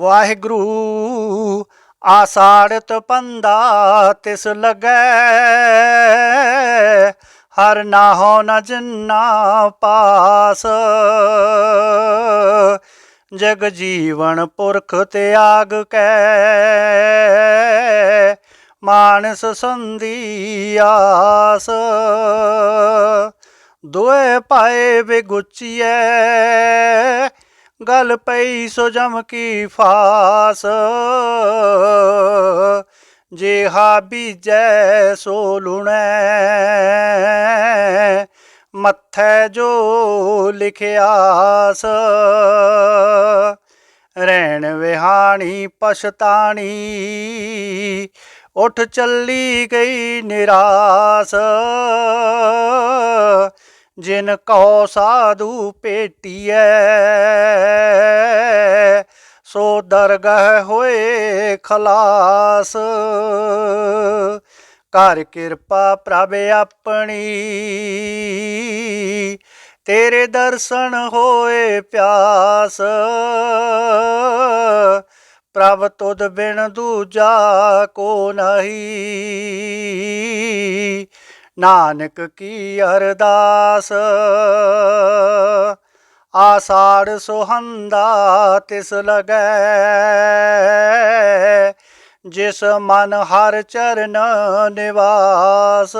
ਵਾਹਿਗੁਰੂ, ਆਸਾੜਤ ਪੰਦਾ ਤਿਸ ਲਗੈ। ਹਰ ਨਾਹੋ ਨ ਜਿਨਾ ਪਾਸ। ਜਗ ਜੀਵਨ ਪੁਰਖ ਤਿਆਗ ਕੈ। ਮਾਨਸ ਸੰਦੀ ਆਸ। ਦੋਏ ਪਾਏ ਵਿਗੁਚੀਐ। ਗਲ ਪਈ ਸੋ ਜਮ ਕੀ ਫਾਸ। ਜੇ ਹਾ ਬੀਜੈ ਸੋ ਲੁਣੈ। ਮੱਥੈ ਜੋ ਲਿਖਿਆਸ ਰਹਿਣ ਵਿਹਾਣੀ ਪਛਤਾਣੀ। ਉਠ ਚੱਲੀ ਗਈ ਨਿਰਾਸ। ਜਿਨ ਕਉ ਸਾਧੂ ਭੇਟੀਐ, ਸੋ ਦਰਗਹ ਹੋਏ ਖਲਾਸ। ਕਰ ਕਿਰਪਾ ਪ੍ਰਭ ਆਪਣੀ, ਤੇਰੇ ਦਰਸ਼ਨ ਹੋਏ ਪਿਆਸ। ਪ੍ਰਭ ਤੁਧ ਬਿਨ ਦੂਜਾ ਕੋ ਨਹੀਂ ਨਾਨਕ ਕੀ ਅਰਦਾਸ? ਆਸਾੜ ਸੁਹੰਦਾ ਤਿਸ ਲਗੈ ਜਿਸ ਮਨ ਹਰ ਚਰਨ ਨਿਵਾਸ।